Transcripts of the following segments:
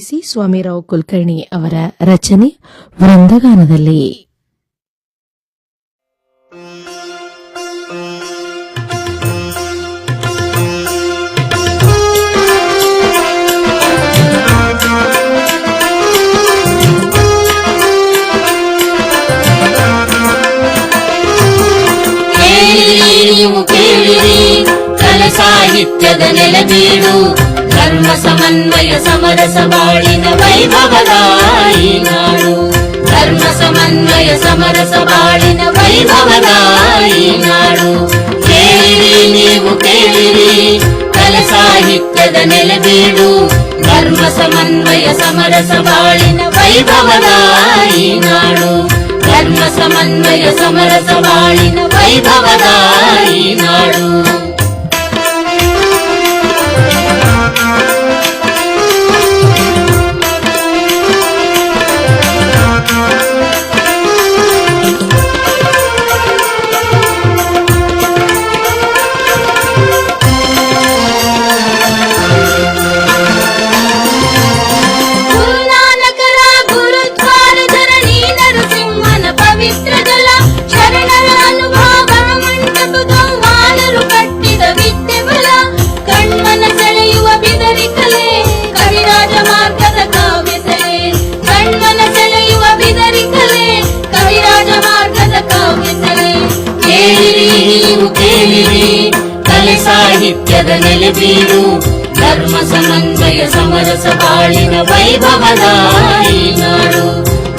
C Swamirao Kulkarni ಅವರ ರಚನೆ ವೃಂದಗಾನದಲ್ಲಿ. ಕೇಳಿರಿ ಕಲ ಸಾಹಿತ್ಯದ ನೆಲಬೀಡು. ಧರ್ಮ ಸಮನ್ವಯ ಸಮರಸ ಬಾಳಿನ ವೈಭವದ ಈ ನಾಡು ಧರ್ಮ ಸಮನ್ವಯ ಸಮರಸ ಬಾಳಿನ ವೈಭವದ ಈ ನಾಡು ಕೇಳಿರಿ ನೀವು ಕೇಳಿರಿ ಕಲ ಸಾಹಿತ್ಯದ ನೆಲಬೀಡು ಧರ್ಮ ಸಮನ್ವಯ ಸಮರಸ ಬಾಳಿನ ವೈಭವದ ಈ ನಾಡು ಧರ್ಮ ಸಮನ್ವಯ ಸಮರಸ ಬಾಳಿನ ವೈಭವದ ಈ ನಾಡು ధర్మದ నెలవీరు ధర్మ సమన్వయ సమరస పాళిన వైభవదాయినాడు.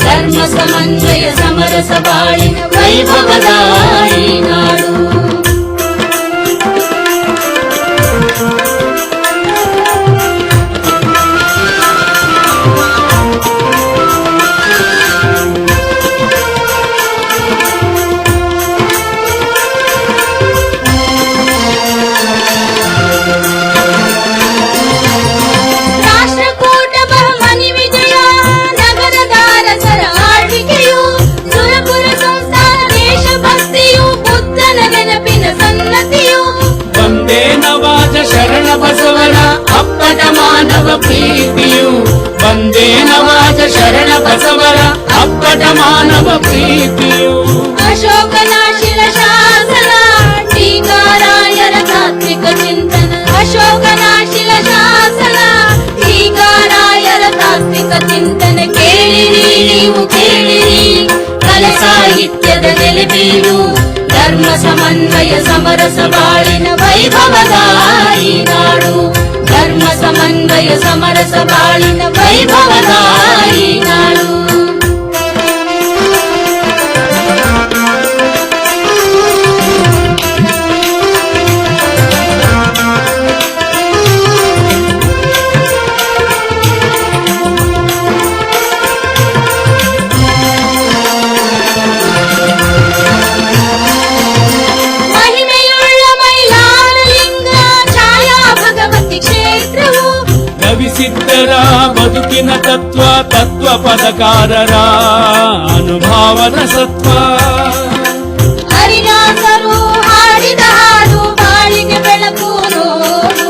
ధర్మ సమన్వయ సమరస పాళిన వైభవదాయినాడు. ಪ್ರೀತಿಯು ಬಂದೇ ನವಾಜ ಶರಣ ಬಸವರ ಅಪ್ಪಟ ಮಾನವ ಪ್ರೀತಿಯು. ಅಶೋಕನಾಶಿಲ ಶಾಸನ ಟೀಕಾರಾಯರ ತಾತ್ವಿಕ ಚಿಂತನ. ಅಶೋಕನಾಶಿಲ ಶಾಸನ ಟೀಕಾರಾಯರ ತಾತ್ವಿಕ ಚಿಂತನ. ಕೇಳಿರಿ ನೀವು, ಕೇಳಿರಿ. ಕಲೆ ಸಾಹಿತ್ಯದ ನೆಲೆಬೀಡು ಧರ್ಮ ಸಮನ್ವಯ ಸಮರಸ ಬಾಳಿನ ವೈಭವದ ನಾಡು. समन्वय समरस बालिन वैभवना ಬದುಕಿನ ತತ್ವ ತತ್ವ ಪದಕಾರರ ಅನುಭಾವದ ಸತ್ವ ಹರಿದಾಸರು ಹಾಡಿದ ಹಾಡು ಬಾಳಿಗೆ ಬೆಳಕು ನೋಡು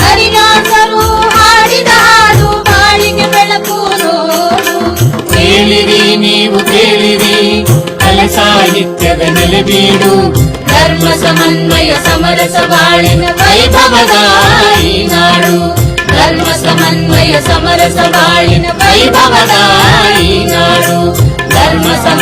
ಹರಿದಾಸರು ಹಾಡಿದ ಹಾಡು ಬಾಳಿಗೆ ಬೆಳಕು ನೋಡು ಕೇಳಿರಿ ನೀವು ಕೇಳಿರಿ ಕಲೆ ಸಾಹಿತ್ಯದ ನೆಲೆಬೀಡು ಧರ್ಮ ಸಮನ್ವಯ ಸಮರಸ ಬಾಳಿನ ವೈಭವದ ಈ ನಾಡು ಧರ್ಮ సమరస బాళిన వైభవదాయి నాడు. ధర్మ సమ